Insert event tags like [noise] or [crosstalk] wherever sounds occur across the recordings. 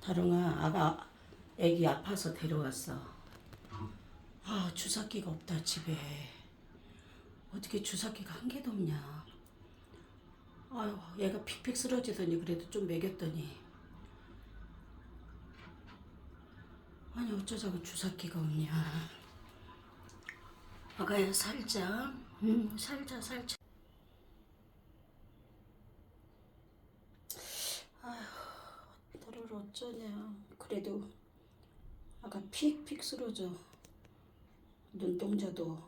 다롱아, 아가 애기 아파서 데려왔어. 아, 주사기가 없다, 집에. 어떻게 주사기가 한 개도 없냐. 아유, 얘가 픽픽 쓰러지더니 그래도 좀 먹였더니. 아니, 어쩌자고 주사기가 없냐. 아가야, 살자. 응, 살자, 살자. 너를 어쩌냐. 그래도 아까 픽픽 쓰러져. 눈동자도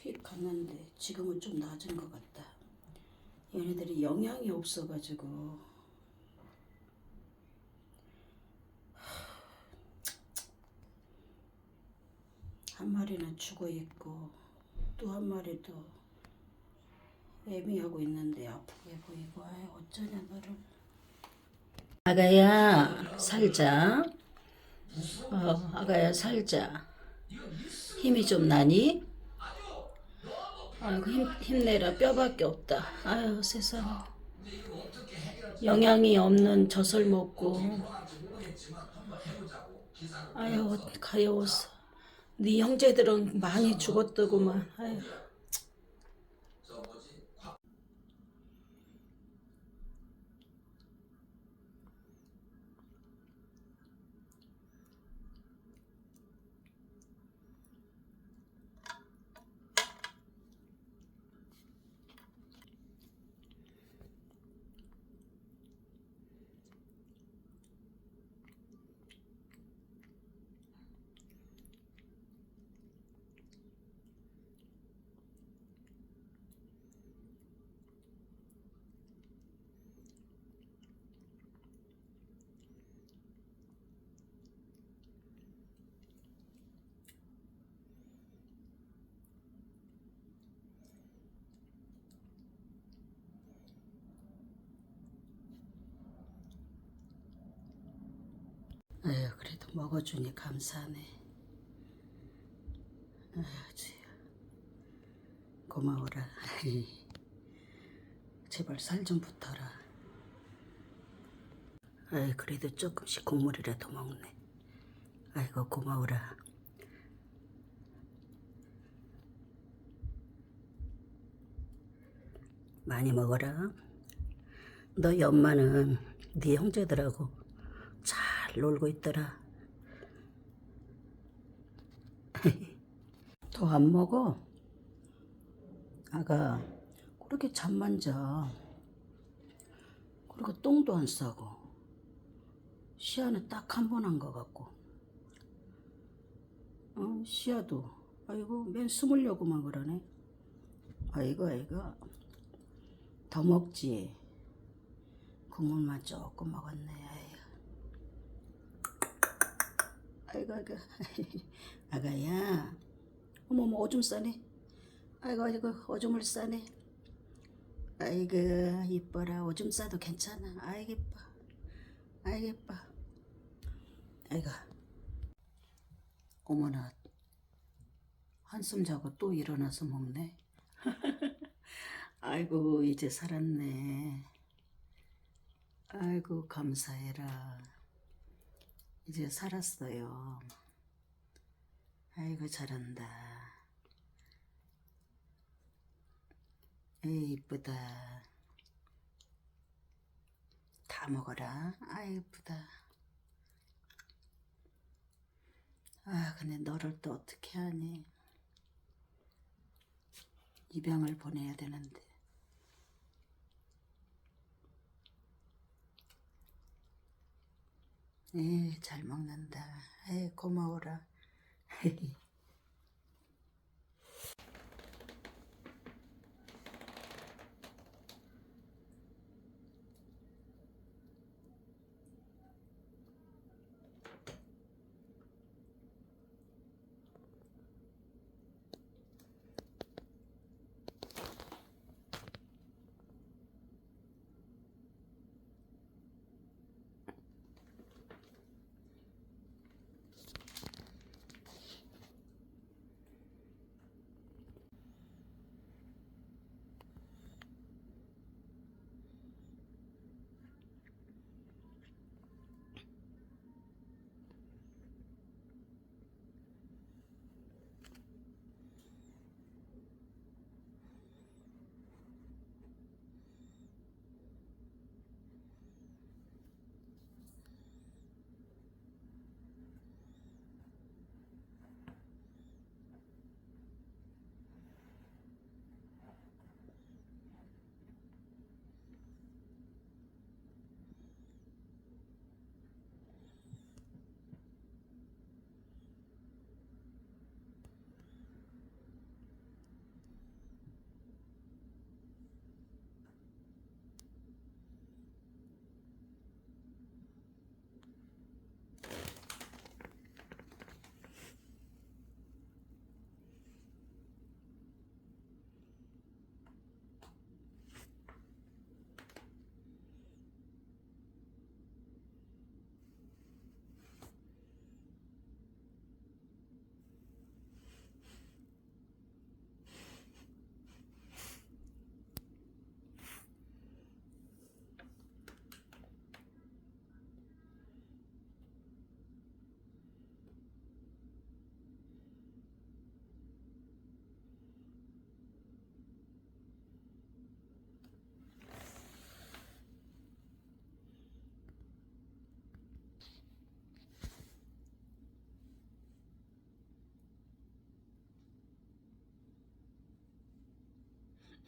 휙 갔는데 지금은 좀 나아진 것 같다. 얘네들이 영양이 없어가지고 한 마리는 죽어 있고 또 한 마리도 애미하고 있는데 아프게 보이고 아이 어쩌냐 너를 아가야 살자. 어 아가야 살자. 힘이 좀 나니? 아이고 힘, 힘내라. 뼈밖에 없다. 아유 세상 영양이 없는 젖을 먹고. 아유 가여워서. 네 형제들은 많이 죽었더구만. 아유 아유 그래도 먹어주니 감사하네. 아유 주여. 고마워라. [laughs] 제발 살 좀 붙어라. 아유 그래도 조금씩 국물이라도 먹네. 아이고 고마워라. 많이 먹어라. 너희 엄마는 네 형제들하고 잘 놀고 있더라. 더 안 먹어? 아가 그렇게 잠만 자. 그리고 똥도 안 싸고 시야는 딱 한 번 한 것 같고. 어, 시야도 아이고 맨 숨으려고만 그러네. 아이고 아이고 더 먹지. 국물만 조금 먹었네. 아이고 아이고 [laughs] 아가야 어머머 오줌 싸네. 아이고 아이고 오줌을 싸네. 아이고 이뻐라. 오줌 싸도 괜찮아. 아이고 이뻐 아이고 이뻐 아이고. 어머나 한숨 자고 또 일어나서 먹네. [laughs] 아이고 이제 살았네. 아이고 감사해라. 이제 살았어요. 아이고 잘한다. 에이 이쁘다. 다 먹어라. 아 이쁘다. 아 근데 너를 또 어떻게 하니? 입양을 보내야 되는데. 에, 잘 먹는다. 에, 고마워라. Hey. [laughs]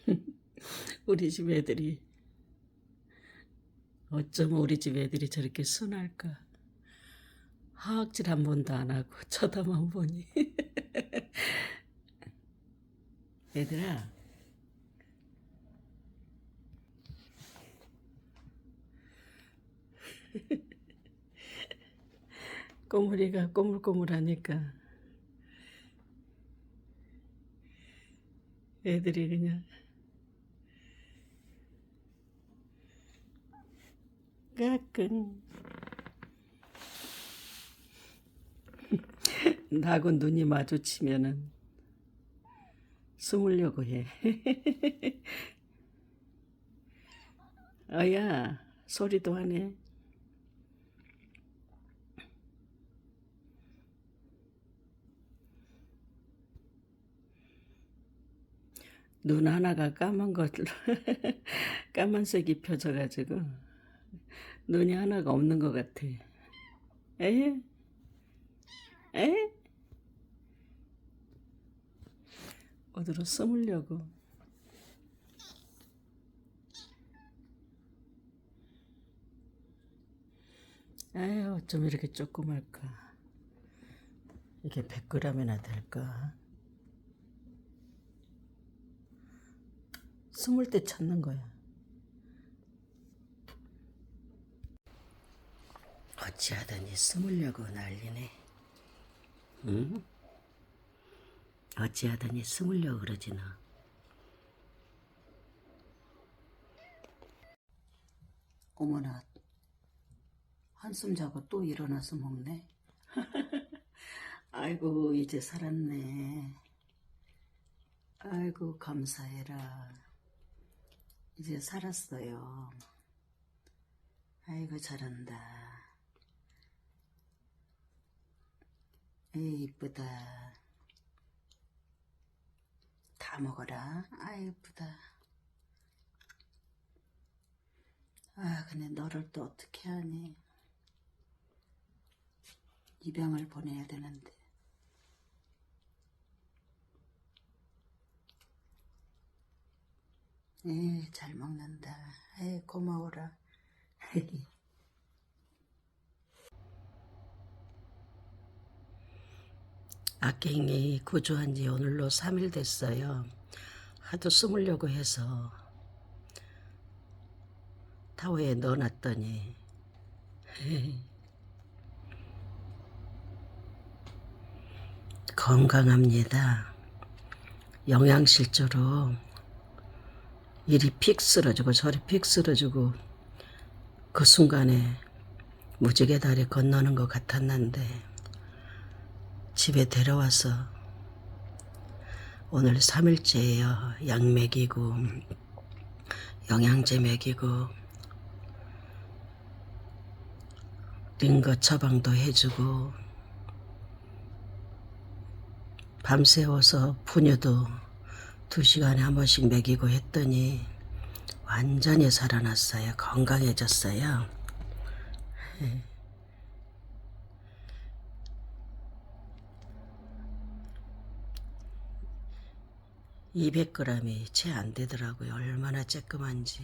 [laughs] 우리 집 애들이 어쩌면 우리 집 애들이 저렇게 순할까? 하악질 한 번도 안 하고 [laughs] 쳐다만 보니. [laughs] 얘들아. 꼬물이가 꼬물꼬물하니까 애들이 그냥 가끔 [laughs] 나하고 눈이 마주치면은 숨으려고 해. [laughs] 어야 소리도 하네. 눈 하나가 까만 것로 [laughs] 까만색이 펴져가지고 눈이 하나가 없는 것 같아. 에? 에? 어디로 숨으려고? 아유, 어쩜 이렇게 조그말까? 이게 100g이나 될까? 숨을 때 찾는 거야. 어찌하더니 숨으려고 난리네. 응? 어찌하더니 숨으려고 그러지 너. 어머나 한숨 자고 또 일어나서 먹네. [laughs] 아이고 이제 살았네. 아이고 감사해라. 이제 살았어요. 아이고 잘한다. 에이 이쁘다. 다 먹어라. 아 이쁘다. 아 근데 너를 또 어떻게 하니? 입양을 보내야 되는데. 에, 잘 먹는다. 에, 고마워라. [laughs] 악갱이 구조한 지 오늘로 3일 됐어요. 하도 숨으려고 해서 타워에 넣어놨더니 [laughs] 건강합니다. 영양실조로 이리 픽 쓰러지고 저리 픽 쓰러지고 그 순간에 무지개 다리 건너는 것 같았는데 집에 데려와서 오늘 3일째예요. 약 먹이고 영양제 먹이고 링거 처방도 해주고 밤새워서 푸녀도 두 시간에 한 번씩 먹이고 했더니 완전히 살아났어요. 건강해졌어요. 200g이 채 안 되더라고요. 얼마나 쬐끔한지.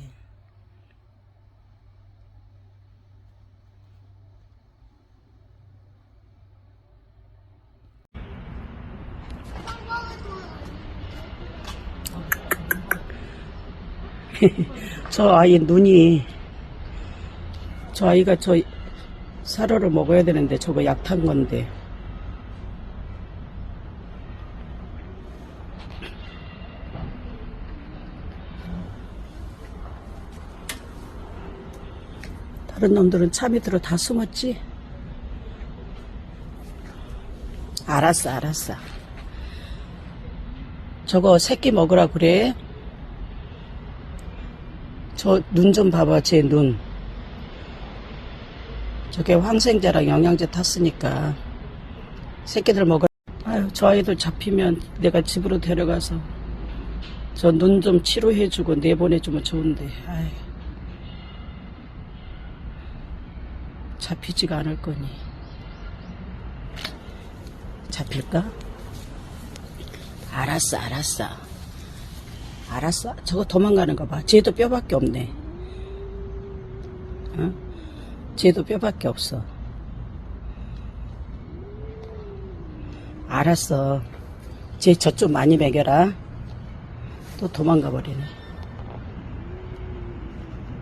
[laughs] 저 아이 눈이 저 아이가 저 사료를 먹어야 되는데 저거 약 탄 건데 다른 놈들은 차 밑으로 다 숨었지? 알았어, 알았어. 저거 새끼 먹으라 그래. 저 눈 좀 봐봐, 제 눈. 저게 황생자랑 영양제 탔으니까. 새끼들 먹으라. 아유, 저 아이들 잡히면 내가 집으로 데려가서 저 눈 좀 치료해주고 내보내주면 좋은데. 아유. 잡히지가 않을 거니. 잡힐까? 알았어, 알았어. 알았어. 저거 도망가는 거 봐. 쟤도 뼈밖에 없네. 어? 쟤도 뼈밖에 없어. 알았어. 쟤 젖 좀 많이 먹여라. 또 도망가 버리네.